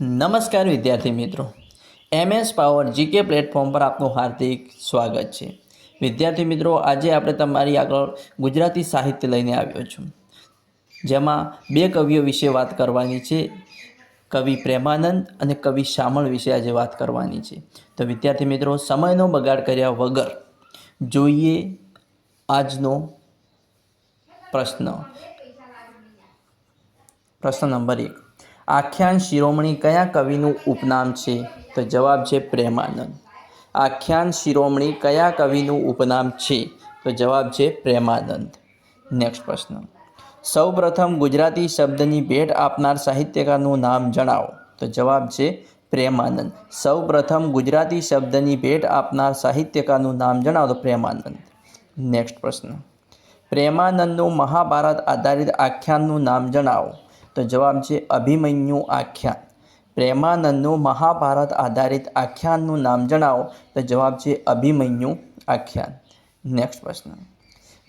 નમસ્કાર વિદ્યાર્થી મિત્રો. એમએસ પાવર જીકે પ્લેટફોર્મ પર આપનું હાર્દિક સ્વાગત છે. વિદ્યાર્થી મિત્રો, આજે આપણે તમારી આગળ ગુજરાતી સાહિત્ય લઈને આવ્યો છું. જેમાં બે કવિઓ વિશે વાત કરવાની છે. કવિ પ્રેમાનંદ અને કવિ શામળ વિશે આજે વાત કરવાની છે. તો વિદ્યાર્થી મિત્રો, સમયનો બગાડ કર્યા વગર જોઈએ આજનો પ્રશ્ન. પ્રશ્ન નંબર એક. આખ્યાન શિરોમણી કયા કવિનું ઉપનામ છે? તો જવાબ છે પ્રેમાનંદ. આખ્યાન શિરોમણી કયા કવિનું ઉપનામ છે? તો જવાબ છે પ્રેમાનંદ. નેક્સ્ટ પ્રશ્ન. સૌપ્રથમ ગુજરાતી શબ્દની ભેટ આપનાર સાહિત્યકારનું નામ જણાવો. તો જવાબ છે પ્રેમાનંદ. સૌપ્રથમ ગુજરાતી શબ્દની ભેટ આપનાર સાહિત્યકારનું નામ જણાવો તો પ્રેમાનંદ. નેક્સ્ટ પ્રશ્ન. પ્રેમાનંદનું મહાભારત આધારિત આખ્યાનનું નામ જણાવો. તો જવાબ છે અભિમન્યુ આખ્યાન. પ્રેમાનંદનું મહાભારત આધારિત આખ્યાનનું નામ જણાવો. તો જવાબ છે અભિમન્યુ આખ્યાન. નેક્સ્ટ પ્રશ્ન.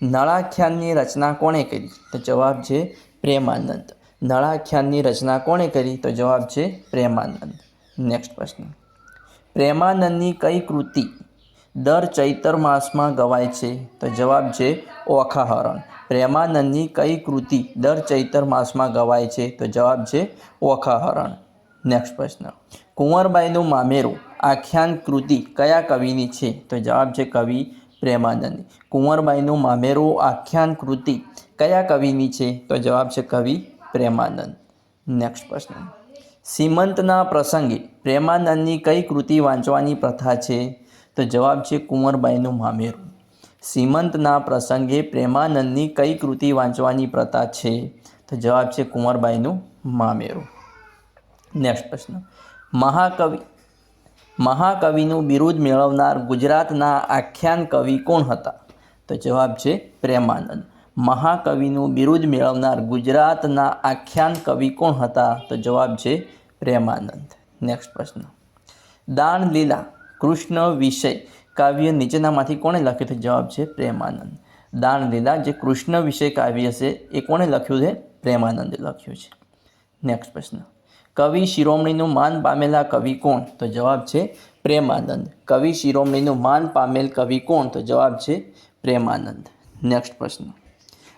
નળાખ્યાનની રચના કોણે કરી? તો જવાબ છે પ્રેમાનંદ. નળાખ્યાનની રચના કોણે કરી? તો જવાબ છે પ્રેમાનંદ. નેક્સ્ટ પ્રશ્ન. પ્રેમાનંદની કઈ કૃતિ દર ચૈતર માસમાં ગવાય છે. તો જવાબ છે ઓખાહરણ. પ્રેમાનંદની કઈ કૃતિ દર ચૈતર માસમાં ગવાય છે? તો જવાબ છે ઓખાહરણ. નેક્સ્ટ પ્રશ્ન. કુંવરબાઈનું મામેરું આખ્યાન કૃતિ કયા કવિની છે? તો જવાબ છે કવિ પ્રેમાનંદ કુંવરબાઈનું મામેરું આખ્યાન કૃતિ કયા કવિની છે? તો જવાબ છે કવિ પ્રેમાનંદ. નેક્સ્ટ પ્રશ્ન. સીમંતના પ્રસંગે પ્રેમાનંદની કઈ કૃતિ વાંચવાની પ્રથા છે? તો જવાબ છે કુંવરબાઈનું મામેરું. સીમંતના પ્રસંગે પ્રેમાનંદની કઈ કૃતિ વાંચવાની પ્રથા છે? તો જવાબ છે કુંવરબાઈનું મામેરું. નેક્સ્ટ પ્રશ્ન. મહાકવિ, મહાકવિનું બિરુદ મેળવનાર ગુજરાતના આખ્યાન કવિ કોણ હતા? તો જવાબ છે પ્રેમાનંદ. મહાકવિનું બિરુદ મેળવનાર ગુજરાતના આખ્યાન કવિ કોણ હતા? તો જવાબ છે પ્રેમાનંદ. નેક્સ્ટ પ્રશ્ન. દાણ લીલા કૃષ્ણ વિષય કાવ્ય નીચેનામાંથી કોણે લખ્યું છે? જવાબ છે પ્રેમાનંદ. દાન લીલા જે કૃષ્ણ વિષય કાવ્ય છે, એ કોણે લખ્યું છે? પ્રેમાનંદે લખ્યું છે. નેક્સ્ટ પ્રશ્ન. કવિ શિરોમણીનું માન પામેલા કવિ કોણ? તો જવાબ છે પ્રેમાનંદ. કવિ શિરોમણીનું માન પામેલ કવિ કોણ? તો જવાબ છે પ્રેમાનંદ. નેક્સ્ટ પ્રશ્ન.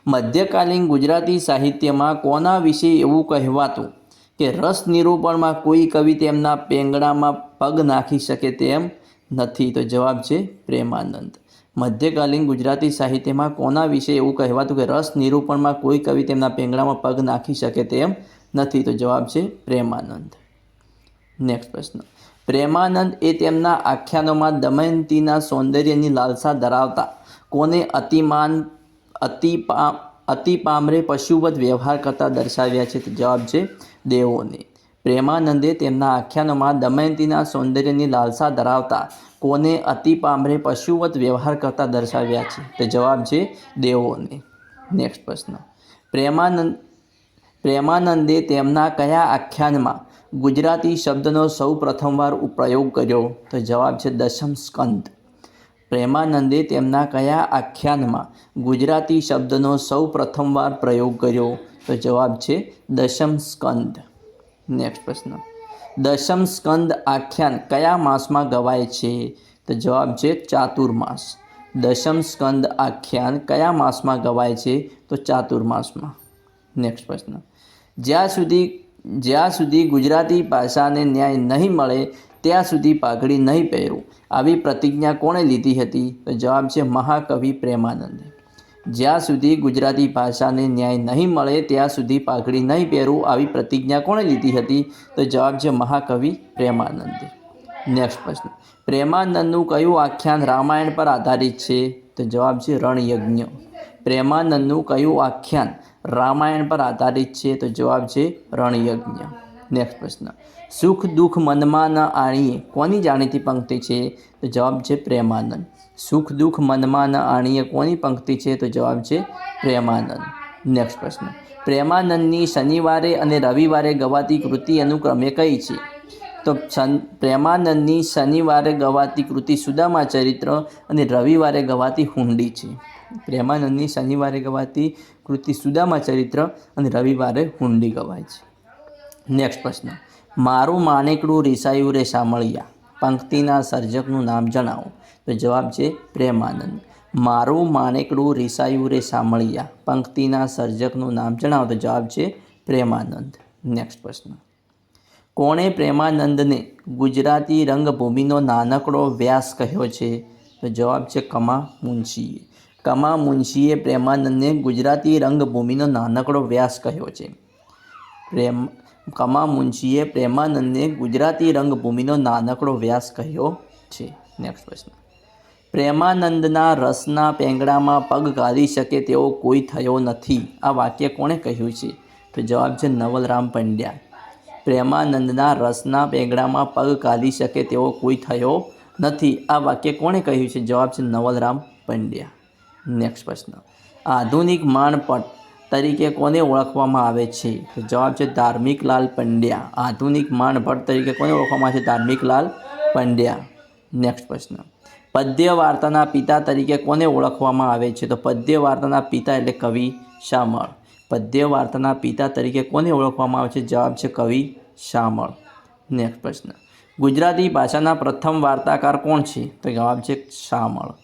મધ્યકાલીન ગુજરાતી સાહિત્યમાં કોના વિશે એવું કહેવાતું કે રસ નિરૂપણમાં કોઈ કવિ તેમના પેંગડામાં પગ નાખી શકે તેમ નથી. તો જવાબ છે પ્રેમાનંદ. મધ્યકાલીન ગુજરાતી સાહિત્યમાં કોના વિશે એવું કહેવાતું કે રસ નિરૂપણમાં કોઈ કવિ તેમના પેંગડામાં પગ નાખી શકે તેમ નથી? તો જવાબ છે પ્રેમાનંદ. નેક્સ્ટ પ્રશ્ન. પ્રેમાનંદ એ તેમના આખ્યાનોમાં દમયંતીના સૌંદર્યની લાલસા ધરાવતા, કોને અતિમાન અતિ પામ અતિ પામરે પશુવત વ્યવહાર કરતા દર્શાવ્યા છે? તો જવાબ છે દેવોને. પ્રેમાનંદે તેમના આખ્યાનોમાં દમયંતીના સૌંદર્યની લાલસા ધરાવતા કોને અતિ પામરે પશુવત વ્યવહાર કરતા દર્શાવ્યા છે? તે જવાબ છે દેવોને. નેક્સ્ટ પ્રશ્ન. પ્રેમાનંદ, પ્રેમાનંદે તેમના કયા આખ્યાનમાં ગુજરાતી શબ્દનો સૌ પ્રથમવાર પ્રયોગ કર્યો? તો જવાબ છે દશમ સ્કંદ. પ્રેમાનંદે તેમના કયા આખ્યાનમાં ગુજરાતી શબ્દનો સૌ પ્રથમવાર પ્રયોગ કર્યો? તો જવાબ છે દશમ સ્કંદ. નેક્સ્ટ પ્રશ્ન. દશમ સ્કંદ આખ્યાન કયા માસમાં ગવાય છે? તો જવાબ છે ચાતુર્માસ. દશમ સ્કંદ આખ્યાન કયા માસમાં ગવાય છે? તો ચાતુર્માસમાં. નેક્સ્ટ પ્રશ્ન. જ્યાં સુધી જ્યાં સુધી ગુજરાતી ભાષાને ન્યાય નહીં મળે, ત્યાં સુધી પાઘડી નહીં પહેરું. આવી પ્રતિજ્ઞા કોણે લીધી હતી? તો જવાબ છે મહાકવિ પ્રેમાનંદે. જ્યાં સુધી ગુજરાતી ભાષાને ન્યાય નહીં મળે, ત્યાં સુધી પાઘડી નહીં પહેરું આવી પ્રતિજ્ઞા કોણે લીધી હતી? તો જવાબ છે મહાકવિ પ્રેમાનંદે. નેક્સ્ટ પ્રશ્ન. પ્રેમાનંદનું કયું આખ્યાન રામાયણ પર આધારિત છે? તો જવાબ છે રણયજ્ઞ. પ્રેમાનંદનું કયું આખ્યાન રામાયણ પર આધારિત છે? તો જવાબ છે રણયજ્ઞ. નેક્સ્ટ પ્રશ્ન. સુખ, દુઃખ, મનમાં ન આણીએ. કોની જાણીતી પંક્તિ છે? તો જવાબ છે પ્રેમાનંદ. સુખ, દુઃખ, મનમાં ન આણીએ. કોની પંક્તિ છે? તો જવાબ છે પ્રેમાનંદ. નેક્સ્ટ પ્રશ્ન. પ્રેમાનંદની શનિવારે અને રવિવારે ગવાતી કૃતિ અનુક્રમે કઈ છે? તો પ્રેમાનંદની શનિવારે ગવાતી કૃતિ સુદામા ચરિત્ર અને રવિવારે ગવાતી હુંડી છે. પ્રેમાનંદની શનિવારે ગવાતી કૃતિ સુદામા ચરિત્ર અને રવિવારે હુંડી ગવાય છે. નેક્સ્ટ પ્રશ્ન. મારું માનેકડું રિસાયું રે સામળિયા. પંક્તિના સર્જકનું નામ જણાવો. તો જવાબ છે પ્રેમાનંદ. મારું માનેકડું રિસાયું રે સામળિયા. પંક્તિના સર્જકનું નામ જણાવો. તો જવાબ છે પ્રેમાનંદ. નેક્સ્ટ પ્રશ્ન. કોણે પ્રેમાનંદને ગુજરાતી રંગભૂમિનો નાનકડો વ્યાસ કહ્યો છે? તો જવાબ છે કમા મુનશીએ. કમા મુનશીએ પ્રેમાનંદને ગુજરાતી રંગભૂમિનો નાનકડો વ્યાસ કહ્યો છે. પ્રેમ કમા મુનશીએ પ્રેમાનંદને ગુજરાતી રંગભૂમિનો નાનકડો વ્યાસ કહ્યો છે. નેક્સ્ટ પ્રશ્ન. પ્રેમાનંદના રસના પેંગડામાં પગ ગાળી શકે તેવો કોઈ થયો નથી. આ વાક્ય કોણે કહ્યું છે? તો જવાબ છે નવલરામ પંડ્યા. પ્રેમાનંદના રસના પેંગડામાં પગ ગાળી શકે તેવો કોઈ થયો નથી. આ વાક્ય કોણે કહ્યું છે? જવાબ છે નવલરામ પંડ્યા. નેક્સ્ટ પ્રશ્ન. આધુનિક માણપટ તરીકે કોને ઓળખવામાં આવે છે? તો જવાબ છે ધાર્મિક લાલ પંડ્યા. આધુનિક માનભટ્ટ તરીકે કોને ઓળખવામાં આવે છે? ધાર્મિક લાલ પંડ્યા. નેક્સ્ટ પ્રશ્ન. પદ્ય વાર્તાના પિતા તરીકે કોને ઓળખવામાં આવે છે? તો પદ્ય વાર્તાના પિતા એટલે કવિ શામળ. પદ્ય વાર્તાના પિતા તરીકે કોને ઓળખવામાં આવે છે? જવાબ છે કવિ શામળ. નેક્સ્ટ પ્રશ્ન. ગુજરાતી ભાષાના પ્રથમ વાર્તાકાર કોણ છે? તો જવાબ છે શામળ.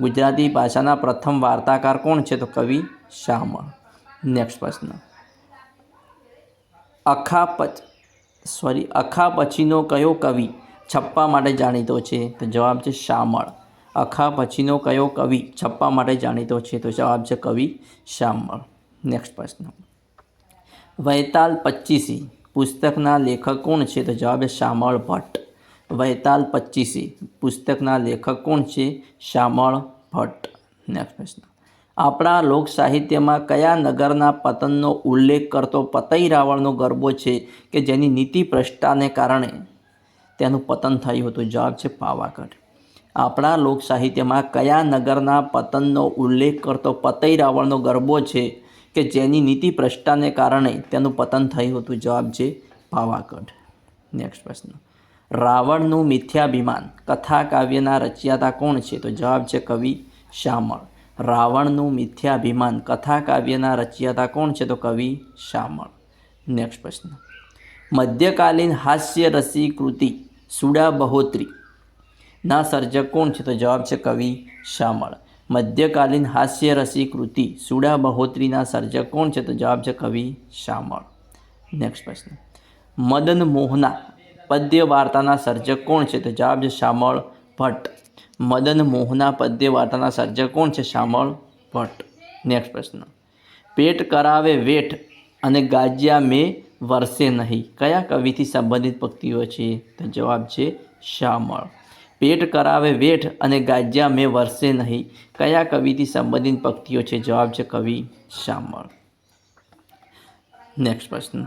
ગુજરાતી ભાષાના પ્રથમ વાર્તાકાર કોણ છે? તો કવિ શામળ. નેક્સ્ટ પ્રશ્ન. અખા પચ સોરી અખા પછીનો કયો કવિ છપ્પા માટે જાણીતો છે? તો જવાબ છે શામળ. અખા પછીનો કયો કવિ છપ્પા માટે જાણીતો છે? તો જવાબ છે કવિ શામળ. નેક્સ્ટ પ્રશ્ન. વૈતાલ પચ્ચીસી પુસ્તકના લેખક કોણ છે? તો જવાબ છે શામળ ભટ્ટ. વૈતાલ પચ્ચીસી પુસ્તકના લેખક કોણ છે? શામળ ભટ્ટ. નેક્સ્ટ પ્રશ્ન. આપણા લોક સાહિત્યમાં કયા નગરના પતનનો ઉલ્લેખ કરતો પતઈ રાવણનો ગરબો છે કે જેની નીતિ ભ્રષ્ટાને કારણે તેનું પતન થયું હતું? જવાબ છે પાવાગઢ. આપણા લોક સાહિત્યમાં કયા નગરના પતનનો ઉલ્લેખ કરતો પતઈ રાવણનો ગરબો છે કે જેની નીતિ ભ્રષ્ટાને કારણે તેનું પતન થયું હતું? જવાબ છે પાવાગઢ. નેક્સ્ટ પ્રશ્ન. રાવણનું મિથ્યાભિમાન કથા કાવ્યના રચયિતા કોણ છે? તો જવાબ છે કવિ શામળ રાવણનું મિથ્યાભિમાન કથા કાવ્યના રચયિતા કોણ છે તો કવિ શામળ. નેક્સ્ટ પ્રશ્ન. મધ્યકાલીન હાસ્ય રસી કૃતિ સુડા બહોત્રી ના સર્જક કોણ છે તો જવાબ છે કવિ શામળ. મધ્યકાલીન હાસ્ય રસી કૃતિ સુડા બહોત્રીના સર્જક કોણ છે તો જવાબ છે કવિ શામળ. નેક્સ્ટ પ્રશ્ન. મદન મોહના પદ્ય વાર્તાના સર્જક કોણ છે તો જવાબ છે શામળ ભટ્ટ. મદન મોહના પદ્ય વાર્તાના સર્જક કોણ છે? શામળ ભટ્ટ. નેક્સ્ટ પ્રશ્ન. પેટ કરાવે વેઠ અને ગાજ્યા મેં વરસે નહીં. કયા કવિથી સંબંધિત પંક્તિઓ છે? તો જવાબ છે શામળ. પેટ કરાવે વેઠ અને ગાજ્યા મેં વરસે નહીં. કયા કવિથી સંબંધિત પંક્તિઓ છે? જવાબ છે કવિ શામળ. નેક્સ્ટ પ્રશ્ન.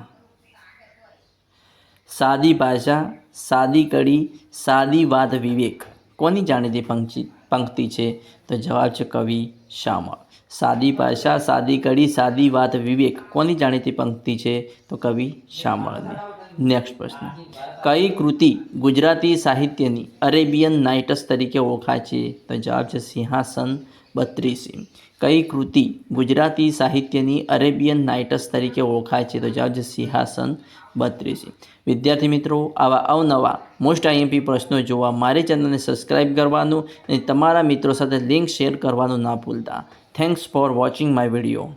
સાદી ભાષા, સાદી કડી, સાદી વાત વિવેક. કોની જાણીતી પંક્તિ પંક્તિ છે? તો જવાબ છે કવિ શામળ. સાદી ભાષા, સાદી કડી, સાદી વાત, વિવેક. કોની જાણીતી પંક્તિ છે? તો કવિ શામળની. નેક્સ્ટ પ્રશ્ન. કઈ કૃતિ ગુજરાતી સાહિત્યની અરેબિયન નાઇટસ તરીકે ઓળખાય છે? તો જવાબ છે સિંહાસન બત્રીસી. કઈ કૃતિ ગુજરાતી સાહિત્યની અરેબિયન નાઇટસ તરીકે ઓળખાય છે? તો જવાબ છે સિંહાસન બત્રીસી. વિદ્યાર્થી મિત્રો, આવા અવનવા મોસ્ટ આઈએમપી પ્રશ્નો જોવા મારી ચેનલને સબસ્ક્રાઇબ કરવાનું અને તમારા મિત્રો સાથે લિંક શેર કરવાનું ના ભૂલતા. Thanks for watching my video